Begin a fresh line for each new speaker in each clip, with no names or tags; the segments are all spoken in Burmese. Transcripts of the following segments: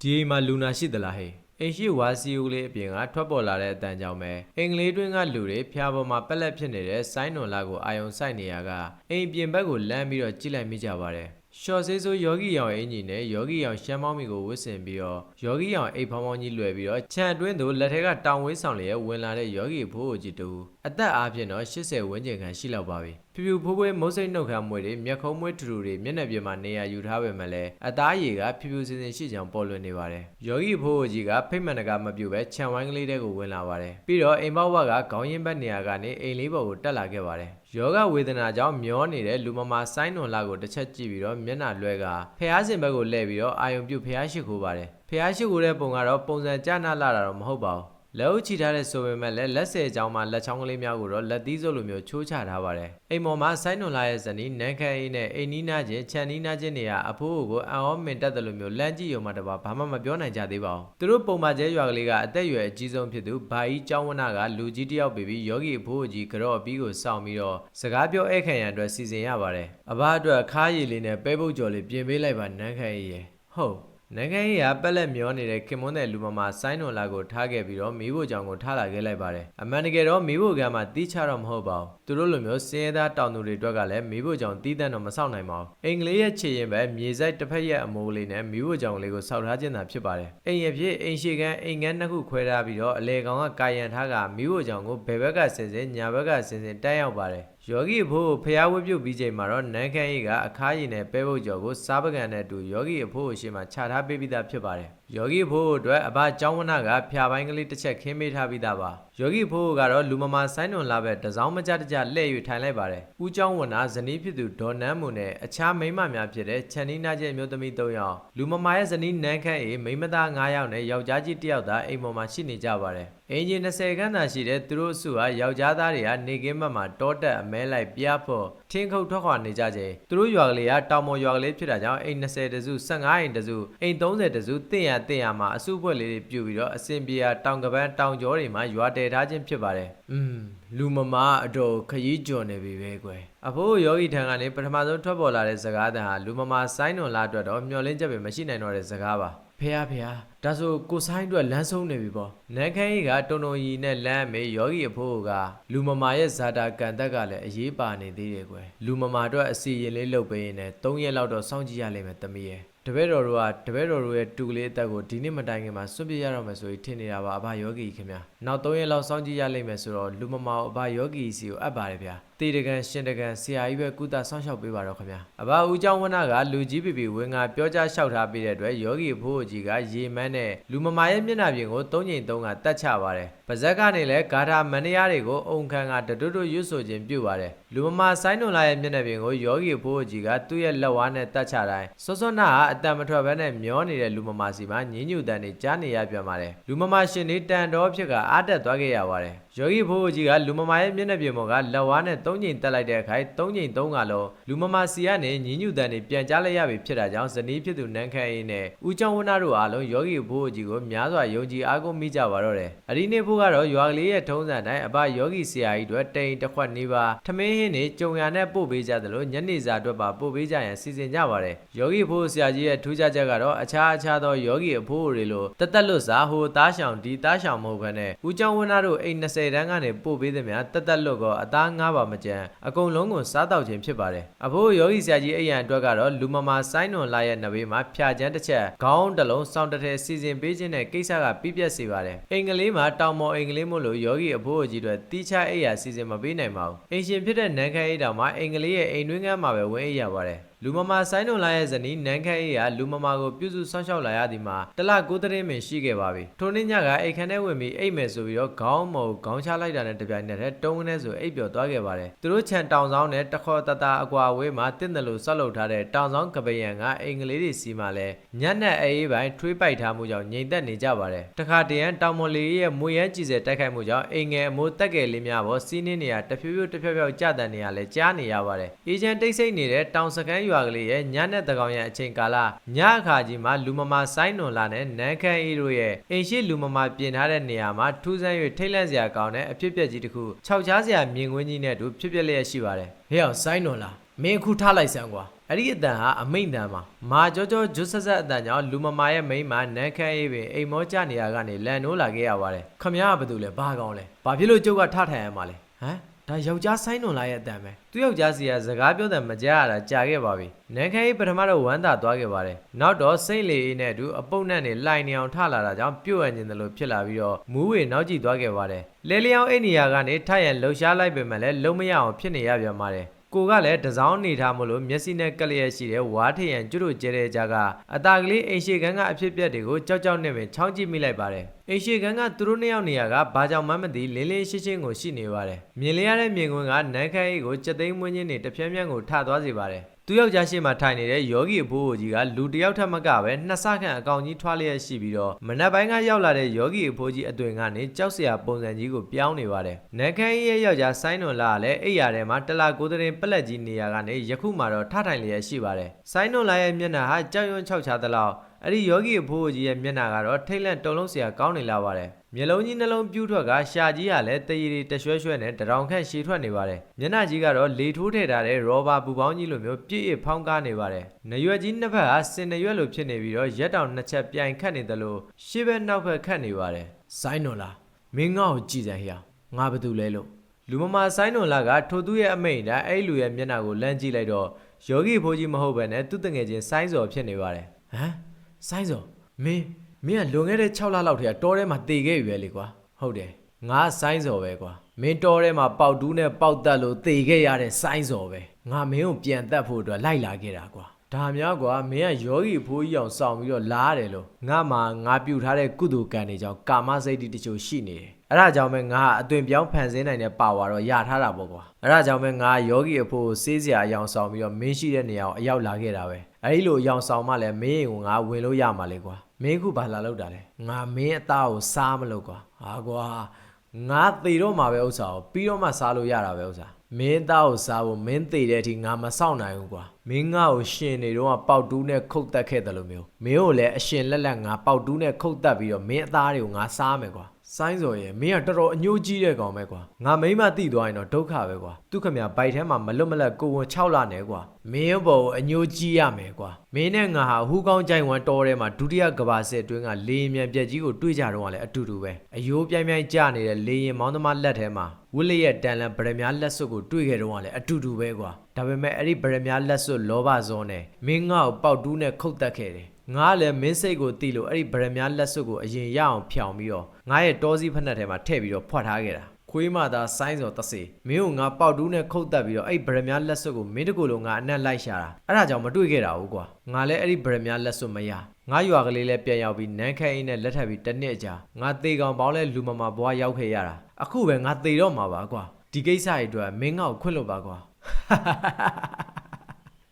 ဒီအိမ်မှာလူနာရှိသလားဟဲ့အိမ်ရှိဝါစီယိုလေးအပြင်ကထွက်ပေါ်လာတဲ့အတန်ကြောင့်ပဲအင်္ဂလိပ်တွင်းကလူတွေဖျားပေါ်မှာပက်လက်ဖြစ်နေတဲ့ဆိုင်းနွန်လာကိုအာယုံစိုက်နေရကအိမ်ပြင်ဘက်ကိုလမ်းပြီးတော့ကြည့်လိုက်မိကြပါတယ် ရှော့ဆေးဆိုးယောဂီရောင်အင်ကြီးနဲ့ယောဂီရောင်ရှမ်းမောင်းမီကိုဝစ်ဆင်ပြီးတော့ယောဂီရောင်အိတ်ဖောင်းဖောင်းကြီးလွယ်ပြီးတော့ခြံအတွင်းသို့လက်ထက်ကတောင်ဝေးဆောင်လျက်ဝင်လာတဲ့ယောဂီဖိုးကိုကြီးတူအသက်အားဖြင့်တော့80ဝန်းကျင်ခန့်ရှိလောက်ပါပြီဖြူဖြူဖိုးဖိုးမုတ်စိတ်နှုတ်ခမ်းမွေတွေမျက်ခုံးမွေးထူထူတွေမျက်နှာပြင်မှာနေရာယူထားပေမဲ့လည်းအသားရည်ကဖြူဖြူစင်စင်ရှိကြောင်ပေါ်လွင်နေပါတယ်ယောဂီဖိုးကိုကြီးကဖိတ်မှန်တကမပြုတ်ပဲခြံဝိုင်းကလေးတဲကိုဝင်လာပါတယ်ပြီးတော့အိမ်ဘောက်ဝကခေါင်းရင်းဘက်နေရာကနေအိမ်လေးပေါ်ကိုတက်လာခဲ့ပါတယ် ယောဂဝေဒနာကြောင့်မျောနေတဲ့လူမမာဆိုင်းနွန်လာကိုတစ်ချက်ကြည့်ပြီးတော့မျက်နှာလွှဲကဖះစင်ဘက်ကိုလှည့်ပြီးတော့အာယုံပြုတ်ဖះရှိခိုးပါတယ်ဖះရှိခိုးတဲ့ပုံကတော့ပုံစံကြနာလာတာတော့မဟုတ်ပါဘူး လက်အုပ်ချီထားတဲ့ဆိုပေမဲ့လည်းလက်ဆယ်ချောင်းမှာလက်ချောင်းကလေးများကိုတော့လက်သီးစုပ်လိုမျိုးချိုးချထားပါတယ်အိမ်ပေါ်မှာဆိုင်းနွန်လာရဲ့ဇနီးနန်းခမ်းအိနဲ့အိမ်နီးနာချင်းခြံနီးနာချင်းတွေကအဖိုးကိုအံ့ဩမင်တက်တယ်လို့မျိုးလမ်းကြည့်ရုံမှတပါဘာမှမပြောနိုင်ကြသေးပါဘူးသူတို့ပုံမှန်ကျဲရွာကလေးကအသက်အရွယ်အကြီးဆုံးဖြစ်သူဘာကြီးကျောင်းဝနာကလူကြီးတစ်ယောက်ပေပြီးယောဂီအဖိုးကြီးကြော့အပြီးကိုစောင့်ပြီးတော့စကားပြောဧည့်ခံရန်အတွက်စီစဉ်ရပါတယ်အဘအတွက်ခါးရည်လေးနဲ့ပဲပုတ်ကြော်လေးပြင်ပေးလိုက်ပါနန်းခမ်းအိရဲ့ဟုတ် နိုင်ငံရေးကပက်လက်မျောနေတဲ့ခင်မွန်းတဲ့လူမမာဆိုင်းနွန်လာကိုထားခဲ့ပြီးတော့မီးဖို့ကြောင်ကိုထားလာခဲ့လိုက်ပါတယ်အမှန်တကယ်တော့မီးဖို့ကမှတီးချတော့မဟုတ်ပါဘူးသူတို့လိုမျိုးစင်းရဲသားတောင်သူတွေအတွက်ကလည်းမီးဖို့ကြောင်တီးတန့်တော့မဆောက်နိုင်ပါဘူးအင်္ဂလိပ်ရဲ့ခြေရင်ပဲမြေစိုက်တစ်ဖက်ရဲ့အမိုးလေးနဲ့မီးဖို့ကြောင်လေးကိုဆောက်ထားခြင်းသာဖြစ်ပါတယ်အိမ်ရဖြစ်အိမ်ရှိကန်းအိမ်ငန်းနှစ်ခုခွဲထားပြီးတော့အလေကောင်ကကာယံထားကမီးဖို့ကြောင်ကိုဘယ်ဘက်ကဆင်စင်ညာဘက်ကဆင်စင်တက်ရောက်ပါတယ် ယောဂီအဖိုးကိုဖျားဝတ်ပြုတ်ပြီးချိန်မှာတော့နန်းခမ်းကြီးကအခါးရည်နဲ့ပဲပုတ်ကျော်ကိုစားပကံနဲ့အတူယောဂီအဖိုးကိုရှေ့မှာခြာထားပေးပြီးသားဖြစ်ပါတယ်။ယောဂီအဖိုးအတွက်အဘကျောင်းဝနကဖျားပိုင်းကလေးတစ်ချက်ခင်းပေးထားပြီးသားပါ။ယောဂီအဖိုးကတော့လူမမာဆိုင်းတွန်လာပဲတစောင်းမကြတကြလှည့်၍ထိုင်လိုက်ပါတယ်။ဦးကျောင်းဝနဇနီးဖြစ်သူဒေါ်နန်းမွန်နဲ့အခြားမိန်းမများဖြစ်တဲ့ချန်နီနာကျဲအမျိုးသမီး၃ယောက်လူမမာရဲ့ဇနီးနန်းခမ်းအေးမိန်းမသား9ယောက်နဲ့ယောက်ျားကြီး1ယောက်သာအိမ်ပေါ်မှာရှိနေကြပါတယ်။အင်ဂျင်20ခန်းသာရှိတဲ့သူတို့အစုဟာယောက်ျားသားတွေကနေကင်းဘက်မှာတောတက်အမဲလိုက်ပြားဖို့ထင်းခုတ်ထွက်ခွာနေကြချိန်သူတို့ရွာကလေးကတောင်ပေါ်ရွာကလေးဖြစ်တာကြောင့်အိမ်20တစု15အိမ်တစုအိမ်30တစုတင့်ရတင့်ရမှာအစုဖွဲ့လေးတွေပြုတ်ပြီးတော့အစင်ပြေရာတောင်ကပန်းတောင်ကျောတွေမှာရွာတည်ထားခြင်းဖြစ်ပါတယ်။อืมလူမမာအတော်ခရီးကျွံနေပြီပဲကွယ်။အဖိုးယောဂီထံကနေပထမဆုံးထွက်ပေါ်လာတဲ့စကားတန်ဟာလူမမာဆိုင်းနွန်လာအတွက်တော့မျောလင်းချက်ပဲမရှိနိုင်တော့တဲ့စကားပါ။ ဖေဟာဖေဟာဒါဆိုကိုဆိုင်အတွက်လမ်းဆုံးနေပြီပေါ့နန်းခမ်းကြီးကတုံတုံရီနဲ့လမ်းအမေယောဂီအဖိုးကလူမမာရဲ့ဇာတာကန်တက်ကလည်းအရေးပါနေသေးတယ်ကွယ်လူမမာအတွက်အစီရင်လေးလုပ်ပေးရင်လည်း၃ရက်လောက်တော့စောင့်ကြည့်ရလိမ့်မယ်တမီးရဲ့တပည့်တော်တို့ကတပည့်တော်တို့ရဲ့တူကလေးအသက်ကိုဒီနေ့မတိုင်ခင်မှာစွန့်ပစ်ရတော့မယ်ဆိုပြီးထင်နေတာပါအဘယောဂီခင်ဗျာနောက်၃ရက်လောက်စောင့်ကြည့်ရလိမ့်မယ်ဆိုတော့လူမမာကိုအဘယောဂီစီကိုအပ်ပါတယ်ဗျာ တေတကန်ရှင်တကန်ဆရာကြီးပဲကုသဆောင်းလျှောက်ပေးပါတော့ခင်ဗျာအဘဦးကျောင်းဝနကလူကြီးပီပီဝင်ငါပြောကြားလျှောက်ထားပေးတဲ့အတွက်ယောဂီအဖိုးကြီးကရေမန်းနဲ့လူမမာရဲ့မျက်နှာပြင်ကို၃ချိန်၃ကတတ်ချပါတယ်ပါဇက်ကနေလည်းဂါထာမန္တရားတွေကိုအုံခံကတတွတ်တွတ်ရွတ်ဆိုခြင်းပြုပါတယ်လူမမာဆိုင်းနွန်လာရဲ့မျက်နှာပြင်ကိုယောဂီအဖိုးကြီးကသူ့ရဲ့လက်ဝါးနဲ့တတ်ချတိုင်းစောစောနာဟာအတန်မထွက်ဘဲနဲ့မျောနေတဲ့လူမမာစီမှာညင်းညူတန်နေကြားနေရပြန်ပါတယ်လူမမာရှင်နေတန်တော်ဖြစ်ကအားတက်သွားခဲ့ရပါတယ် ယောဂီဖိုးကြီးကလူမမာရဲ့မျက်နှာပြင်ပေါ်ကလက်ဝါးနဲ့၃ချိန်တက်လိုက်တဲ့အခါ၃ချိန်၃ကလုံးလူမမာစီကနေညင်းညူတန်နေပြန်ကြားလိုက်ရပြီဖြစ်တာကြောင့်ဇနီးဖြစ်သူနန်းခမ်းအေးနဲ့ဦးကျောင်းဝနာတို့အားလုံးယောဂီဖိုးကြီးကိုများစွာယုံကြည်အားကိုးမိကြပါတော့တယ်အဒီနေ့ဖိုးကတော့ရွာကလေးရဲ့ထုံးစံတိုင်းအဘယောဂီဆရာကြီးတို့တိန်တစ်ခွက်နေပါထမင်းဟင်းနေကြုံရနဲ့ပို့ပေးကြသလိုညနေစာအတွက်ပါပို့ပေးကြရန်စီစဉ်ကြပါတယ်ယောဂီဖိုးဆရာကြီးရဲ့ထူးခြားချက်ကတော့အခြားအခြားသောယောဂီအဖိုးတွေလိုတက်တက်လွတ်စာဟိုသားရှောင်ဒီသားရှောင်မဟုတ်ဘဲနဲ့ဦးကျောင်းဝနာတို့အိမ်20တန်းကနေပို့ပေးသည်များတက်တက်လွတ်ကောအသားငါးပါမကြမ်းအကုန်လုံးကိုစားတောက်ခြင်းဖြစ်ပါတယ်အဖိုးယောဂီဆရာကြီးအိမ်ရန်အတွက်ကတော့လူမမာဆိုင်းနွန်လာရဲ့နဘေးမှာဖြာချမ်းတစ်ချက်ခေါင်းတစ်လုံးစောင်းတစ်ထည်စီစဉ်ပေးခြင်းနဲ့ကိစ္စကပြည့်ပြတ်စေပါတယ်အင်္ဂလိပ်မှာတောင်ပေါ်အင်္ဂလိပ်မို့လို့ယောဂီအဖိုးကြီးတွေတီးခြားအိယာစီစဉ်မပေးနိုင်ပါဘူးအင်ရှင်ဖြစ်တဲ့နန်းခမ်းအိတောင်မှာအင်္ဂလိပ်ရဲ့အိမ်တွင်းကမ်းမှာပဲဝင်အိရပါတယ် လူမမာဆိုင်းနွန်လာရဲ့ဇနီးနန်းခမ်းအေးကလူမမာကိုပြုစုဆောင်းလျှောက်လာရသည်မှာတလကိုသတင်းပင်ရှိခဲ့ပါပြီထိုနေ့ညကအိတ်ခမ်းထဲဝင်ပြီးအိတ်မယ်ဆိုပြီးတော့ခေါင်းမော်ခေါင်းချလိုက်တာနဲ့တပြိုင်နက်တည်းတုံးကနေဆိုအိတ်ပျော်သွားခဲ့ပါတယ်သူတို့ခြံတောင်ဆောင်နဲ့တခေါ်တတာအကွာဝေးမှာတင့်တယ်လို့ဆောက်လုပ်ထားတဲ့တောင်ဆောင်ကပယံကအင်္ဂလိပ်တွေစီမှာလဲညက်နဲ့အေးပိုင်းထွေးပိုက်ထားမှုကြောင့်ငြိမ်သက်နေကြပါတယ်တခါတရံတောင်မော်လေးရဲ့မွေရမ်းကြည်စဲတိုက်ခိုက်မှုကြောင့်အိမ်ငယ်အမိုးတက်ငယ်လေးများပေါ်စီးနှင်းနေရတဖြည်းဖြည်းတဖြည်းဖြည်းကြတဲ့နေရလဲကြားနေရပါတယ်အေဂျင့်တိတ်ဆိတ်နေတဲ့တောင်စကန်းရွာကလေးရဲ့ညနဲ့တကောင်ရဲ့အချိန်ကာလညအခါကြီးမှာလူမမာဆိုင်းနွန်လာနဲ့နန်းခမ်းအေးတို့ရဲ့အိမ်ရှိလူမမာပြင်ထားတဲ့နေရာမှာထူးဆန်း၍ထိတ်လန့်စရာကောင်းတဲ့အဖြစ်အပျက်ကြီးတစ်ခုခြောက်ချားစရာမြင်ကွင်းကြီးနဲ့အတူဖြစ်ပျက်လျက်ရှိပါတယ်ဟဲ့အောင်ဆိုင်းနွန်လာမင်းအခုထားလိုက်စမ်းကွာအဲ့ဒီအတန်ဟာအမိန်တန်မှာမာကြောကြောဂျွတ်ဆက်ဆက်အတန်ကြောင့်လူမမာရဲ့မိန်းမနန်းခမ်းရေးပင်အိမ်မောကြနေရကနေလန်နိုးလာခဲ့ရပါတယ်ခမရကဘာတူလဲဘာကောင်းလဲဘာဖြစ်လို့ကျုပ်ကထထိုင်ရမှာလဲဟမ် ဒါယောက်ျားဆိုင်တွန်လာရဲ့အတန်ပဲသူယောက်ျားစီကစကားပြောတယ်မကြားရတာကြာခဲ့ပါပြီနန်းခမ်းရေးပထမတော့ဝမ်းသာသွားခဲ့ပါတယ်နောက်တော့စိတ်လေအေးနဲ့အတူအပုတ်နဲ့နေလိုက်နေအောင်ထလာတာကြောင့်ပြုတ်ရခြင်းတယ်လို့ဖြစ်လာပြီးတော့မူးဝေနောက်ကြည့်သွားခဲ့ပါတယ်လဲလျောင်းအိတ်နေရာကနေထရန်လှုပ်ရှားလိုက်ပေမဲ့လည်းလုံးမရအောင်ဖြစ်နေရပြန်ပါတယ် ကိုကလည်းတစောင်းနေထားမလို့မျက်စိနဲ့ကက်လျက်ရှိတဲ့ဝါထရန်ကျွတ်တို့ကျဲတဲ့ကြားကအตาကလေးအိမ်ရှိခန်းကအဖြစ်ပြက်တွေကိုကြောက်ကြောက်နဲ့ပင်ချောင်းကြည့်မိလိုက်ပါတယ်အိမ်ရှိခန်းကသူတို့နှစ်ယောက်နေရာကဘာကြောင့်မှမသိလင်းလင်းရှင်းရှင်းကိုရှိနေပါတယ်မြင်လျရတဲ့မြင်ကွင်းကနန်းခမ်းအိတ်ကိုစက်သိမ်းမွင်းချင်းနေတပြင်းပြင်းကိုထသွားစေပါတယ် သူယောက်ျားရှိမှထိုင်နေတဲ့ယောဂီအဖိုးကြီးကလူတစ်ယောက်ထက်မကပဲနှစ်ဆခန့်အကောင်ကြီးထွားလျက်ရှိပြီးတော့မနက်ပိုင်းကရောက်လာတဲ့ယောဂီအဖိုးကြီးအသွင်ကနေကြောက်စရာပုံစံကြီးကိုပြောင်းနေပါတယ်။နန်းခမ်းကြီးရဲ့ယောက်ျားဆိုင်းနွန်လာကလည်းအိယာထဲမှာတလာကိုယ်တရင်ပလက်ကြီးနေရာကနေယခုမှတော့ထထိုင်လျက်ရှိပါတယ်။ဆိုင်းနွန်လာရဲ့မျက်နှာဟာကြောက်ရွံ့ခြောက်ခြားသလောက် အဲ့ဒီယောဂီအဖိုးကြီးရဲ့မျက်နှာကတော့ထိတ်လန့်တုန်လုံးစရာကောင်းနေလာပါတယ်။မျက်လုံးကြီးနှလုံးပြူးထွက်ကရှာကြီးကလည်းတရီရီတရွှဲရွှဲနဲ့တရောင်ခန့်ရှည်ထွက်နေပါတယ်။မျက်နှာကြီးကတော့လေထိုးထည့်ထားတဲ့ရောဘာပူပေါင်းကြီးလိုမျိုးပြည့်ရဖောင်းကားနေပါတယ်။နရွက်ကြီးနှစ်ဖက်ဟာစင်နရွက်လိုဖြစ်နေပြီးတော့ရက်တောင်နှစ်ချက်ပြိုင်ခတ်နေတယ်လို့ရှေ့ဘက်နောက်ဘက်ခတ်နေပါတယ်။ဆိုင်းနော်လားမင်းငါ့ကိုကြည်စမ်းဟရငါဘာတူလဲလို့လူမမာဆိုင်းနွန်လာကထိုသူရဲ့အမိန်နဲ့အဲ့လူရဲ့မျက်နှာကိုလမ်းကြည့်လိုက်တော့ယောဂီဖိုးကြီးမဟုတ်ပဲနဲ့သူ့တငယ်ချင်းဆိုင်းစော်ဖြစ်နေပါတယ်။ဟမ် ဆိုင်းစော်မင်းမင်းကလွန်ခဲ့တဲ့6လလောက်တည်းကတောထဲမှာတည်ခဲ့ပြီပဲလေကွာဟုတ်တယ်ငါဆိုင်းစော်ပဲကွာမင်းတောထဲမှာပေါက်တူးနဲ့ပေါက်တက်လို့တည်ခဲ့ရတဲ့ဆိုင်းစော်ပဲငါမင်းကိုပြန်တက်ဖို့အတွက်လိုက်လာခဲ့တာကွာဒါများကွာမင်းကယောဂီဖိုးကြီးအောင်စောင့်ပြီးတော့လားတယ်လို့ငါမှငါပြူထားတဲ့ကုသိုလ်ကံတွေကြောင့်ကာမစိတ်တိတချို့ရှိနေတယ် အဲ့ဒါကြောင့်ပဲငါကအသွင်ပြောင်းဖန်ဆင်းနိုင်တဲ့ပါဝါတော့ရထားတာပေါ့ကွာအဲ့ဒါကြောင့်ပဲငါယောဂီအဖို့စေးစရာအယောင်ဆောင်ပြီးတော့မင်းရှိတဲ့နေရာကိုအရောက်လာခဲ့တာပဲအဲ့ဒီလိုအယောင်ဆောင်မှလည်းမင်းရင်ကိုငါဝင်လို့ရမှာလေကွာမင်းခုဘာလာလောက်တာလဲငါမင်းအသားကိုစားမလို့ကွာဟာကွာငါသေတော့မှာပဲဥစ္စာကိုပြီးတော့မှစားလို့ရတာပဲဥစ္စာမင်းသားကိုစားဖို့မင်းသေတဲ့အထိငါမစောင့်နိုင်ဘူးကွာမင်းငါ့ကိုရှင်နေတော့ပေါက်တူးနဲ့ခုတ်တက်ခဲ့တယ်လို့မျိုးမင်းကိုလည်းအရှင်လက်လက်ငါပေါက်တူးနဲ့ခုတ်တက်ပြီးတော့မင်းအသားတွေကိုငါစားမယ်ကွာ ဆိုင်းစော်ရဲ့မင်းကတော်တော်အညှိုးကြီးတဲ့ကောင်ပဲကွာငါမိမတိသွားရင်တော့ဒုက္ခပဲကွာသူခမဘိုက်ထဲမှာမလွတ်မလပ်ကိုဝန်6လနဲ့ကွာမင်းဘောကိုအညှိုးကြီးရမယ်ကွာမင်းနဲ့ငါဟာဟူးကောင်းကြိုင်ဝမ်တော်ထဲမှာဒုတိယကဘာစစ်အတွင်းကလေရင်မြန်ပြက်ကြီးကိုတွေ့ကြတော့ကလည်းအတူတူပဲအယိုးပြိုင်ပြိုင်ကြနေတဲ့လေရင်မောင်းသမားလက်ထဲမှာဝစ်လျက်တန်လန်ဗရမ ्या လက်စွပ်ကိုတွေ့ခဲ့တော့ကလည်းအတူတူပဲကွာဒါပေမဲ့အဲ့ဒီဗရမ ्या လက်စွပ်လောဘဇောနဲ့မင်းငါ့ကိုပေါက်တူးနဲ့ခုတ်တက်ခဲ့တယ် ငါလည်းမင်းစိတ်ကိုတီးလို့အဲ့ဒီဗရမ ्या လက်စွပ်ကိုအရင်ရအောင်ဖြောင်ပြီးတော့ငါရဲ့တောစည်းဖက်နှက်ထဲမှာထည့်ပြီးတော့ဖွက်ထားခဲ့တာခွေးမသာဆိုင်းစော်တစေမင်းကိုငါပေါက်တူးနဲ့ခုတ်တက်ပြီးတော့အဲ့ဗရမ ्या လက်စွပ်ကိုမင်းတကူလုံးငါအနက်လိုက်ရှာတာအဲ့ဒါကြောင့်မတွေ့ခဲ့တာဟုတ်ကွာငါလည်းအဲ့ဒီဗရမ ्या လက်စွပ်မရငါရွာကလေးလည်းပြန်ရောက်ပြီးနန်းခမ်းအင်းနဲ့လက်ထပ်ပြီးတစ်နှစ်ကြာငါသေကောင်ပေါင်းလဲလူမမာဘွားရောက်ခဲ့ရတာအခုပဲငါသေတော့မှာပါကွာဒီကိစ္စတွေအတွက်မင်းငါ့ကိုခွင့်လို့ပါကွာ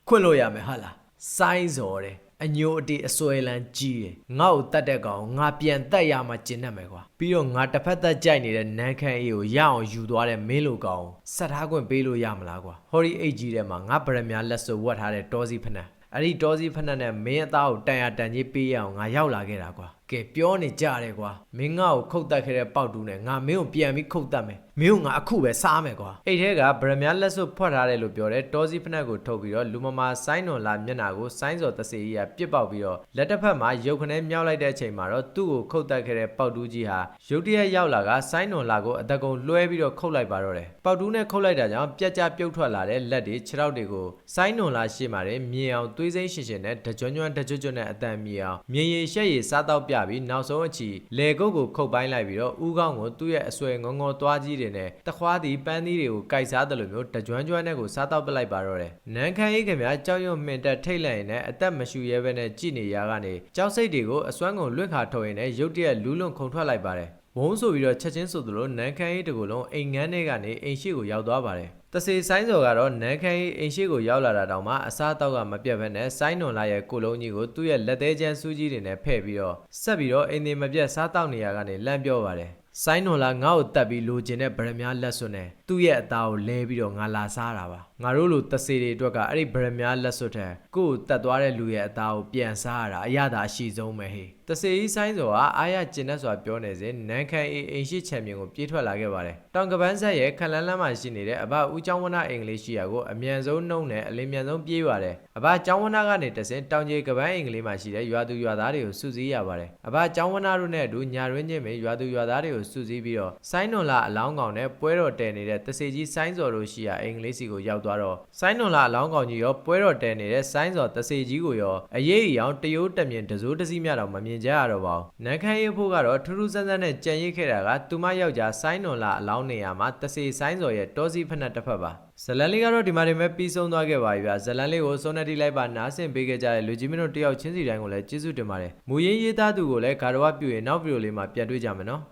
ခွင့်လို့ရမယ်ဟာလားဆိုင်းစော်တယ် အညိုအတေအစွဲလန်းကြီးတယ်ငါ့ကိုတတ်တဲ့ကောင်ငါပြန်တက်ရမှကျင်တတ်မယ်ကွာပြီးတော့ငါတစ်ဖက်သက်ကြိုက်နေတဲ့နန်းခမ်းအေးကိုရအောင်ယူသွားတဲ့မင်းလိုကောင်ဆက်ထားခွင့်ပေးလို့ရမလားကွာဟော်ဒီအိတ်ကြီးထဲမှာငါဗရမ ्या လက်စွပ်ဝတ်ထားတဲ့တောစီဖနက်အဲ့ဒီတောစီဖနက်နဲ့မင်းအသားကိုတန်ရတန်ကြီးပေးရအောင်ငါရောက်လာခဲ့တာကွာကဲပြောနေကြတယ်ကွာမင်းငါ့ကိုခုတ်တက်ခဲ့တဲ့ပေါက်တူးနဲ့ငါမင်းကိုပြန်ပြီးခုတ်တက်မယ်မင်းကငါအခုပဲစားမယ်ကွာအိတ်ထဲကဗရမ ्या လက်စွပ်ဖွက်ထားတယ်လို့ပြောတယ်တောစီဖနက်ကိုထုတ်ပြီးတော့လူမမာဆိုင်းနွန်လာမျက်နှာကိုဆိုင်းစော်တစေကြီးကပြစ်ပေါက်ပြီးတော့လက်တစ်ဖက်မှာရုပ်ခနဲမြောက်လိုက်တဲ့အချိန်မှာတော့သူ့ကိုခုတ်တက်ခဲ့တဲ့ပေါက်တူးကြီးဟာရုတ်တရက်ရောက်လာကဆိုင်းနွန်လာကိုအတကုံလွှဲပြီးတော့ခုတ်လိုက်ပါတော့တယ်ပေါက်တူးနဲ့ခုတ်လိုက်တာကြောင့်ပြက်ကြပြုတ်ထွက်လာတဲ့လက်တွေခြေထောက်တွေကိုဆိုင်းနွန်လာရှေ့မှာတဲ့မြင်အောင်သွေးစိမ့်ရှင်ရှင်နဲ့တကြွကြွတကြွကြွနဲ့အတန်မြင်အောင်မြင်ရည်ရှက်ရည်စားတော့ပြပြီးနောက်ဆုံးအချီလေကုတ်ကိုခုတ်ပိုင်းလိုက်ပြီးတော့ဥကောင်းကိုသူ့ရဲ့အဆွဲငုံငေါသွားကြီးတွေနဲ့တခွားသည်ပန်းသီးတွေကိုကြိုက်စားတယ်လို့မျိုးတကြွကြွနဲ့ကိုစားတော့ပလိုက်ပါတော့တယ်နန်းခမ်းရေးခင်ဗျာကြောက်ရွံ့မှင်တက်ထိတ်လန့်ရင်နဲ့အသက်မရှူရဲဘဲနဲ့ကြည်နေရကနေကြောက်စိတ်တွေကိုအစွမ်းကုန်လွင့်ခါထုတ်ရင်နဲ့ရုတ်တရက်လူးလွန်ခုန်ထွက်လိုက်ပါတယ်ဝုန်းဆိုပြီးတော့ချက်ချင်းဆိုသလိုနန်းခမ်းရေးတကူလုံးအိမ်ငန်းထဲကနေအိမ်ရှိကိုရောက်သွားပါတယ်တစေဆိုင်စော်ကတော့နန်းခမ်းရေးအိမ်ရှိကိုရောက်လာတာတောင်မှအစားအသောက်ကမပြတ်ဘဲနဲ့ဆိုင်းနွန်လာရဲ့ကိုလုံးကြီးကိုသူ့ရဲ့လက်သေးချမ်းစူးကြီးတွေနဲ့ဖဲ့ပြီးတော့ဆက်ပြီးတော့အိမ်ဒီမပြတ်စားတောက်နေရကနေလန့်ပြောပါတယ် ဆိုင်းနွန်လာငါ့ကိုတက်ပြီးလိုချင်တဲ့ဗရမ ्या လက်စွပ်နဲ့သူ့ရဲ့အသားကိုလဲပြီးတော့ငါလာစားတာပါငါတို့လိုတစေတွေအတွက်ကအဲ့ဒီဗရမ ्या လက်စွပ်ထက်ကို့ကိုတက်သွားတဲ့လူရဲ့အသားကိုပြန်စားရတာအရသာအရှိဆုံးပဲဟေးတဆေကြီးဆိုင်းစော်ကအားရကျင်တဲ့စွာပြောနေစဉ်နန်ခန်အေအိမ်ရှိချန်ပီယံကိုပြေးထွက်လာခဲ့ပါတယ်တောင်ကပန်းဆက်ရဲ့ခလန်းလန်းမှာရှိနေတဲ့အဘဦးကျောင်းဝနအင်္ဂလိပ်ရှိရာကိုအမြန်ဆုံးနှုံနဲ့အလင်းမြန်ဆုံးပြေးပါတယ်အဘကျောင်းဝနကနေတဆင်တောင်ကြီးကပန်းအင်္ဂလိပ်မှာရှိတဲ့ရွာသူရွာသားတွေကိုစုစည်းရပါတယ်အဘကျောင်းဝနတို့နဲ့အတူညာရင်းချင်းပဲရွာသူရွာသားတွေကိုစုစည်းပြီးတော့ဆိုင်းနွန်လာအလောင်းကောင်နဲ့ပွဲတော်တဲနေတဲ့တဆေကြီးဆိုင်းစော်တို့ရှိရာအင်္ဂလိပ်စီကိုရောက်သွားတော့ဆိုင်းနွန်လာအလောင်းကောင်ကြီးရောပွဲတော်တဲနေတဲ့ဆိုင်းစော်တဆေကြီးကိုရောအရေးအယောင်တရိုးတက်မြင်တစိုးတစည်းမြတော့မမြင်ကြရတော့ပါဘူးနန်းခမ်းရေးဖို့ကတော့ထူးထူးဆန်းဆန်းနဲ့ကြံရိတ်ခဲ့တာကသူမယောက်ျားဆိုင်းနွန်လာအလောင်းနေရာမှာတဆေဆိုင်းစော်ရဲ့တောစီဖက်နဲ့တစ်ဖက်ပါဇလန်လေးကတော့ဒီမှာနေမဲ့ပြီးဆုံးသွားခဲ့ပါပြီဗျာဇလန်လေးကိုစုံနေတိလိုက်ပါနားဆင်ပေးခဲ့ကြတဲ့လူကြီးမင်းတို့တယောက်ချင်းစီတိုင်းကိုလည်းကျေးဇူးတင်ပါတယ်မူရင်းရေးသားသူကိုလည်းဂါရဝပြုရင်နောက်ဗီဒီယိုလေးမှာပြန်တွေ့ကြမယ်နော်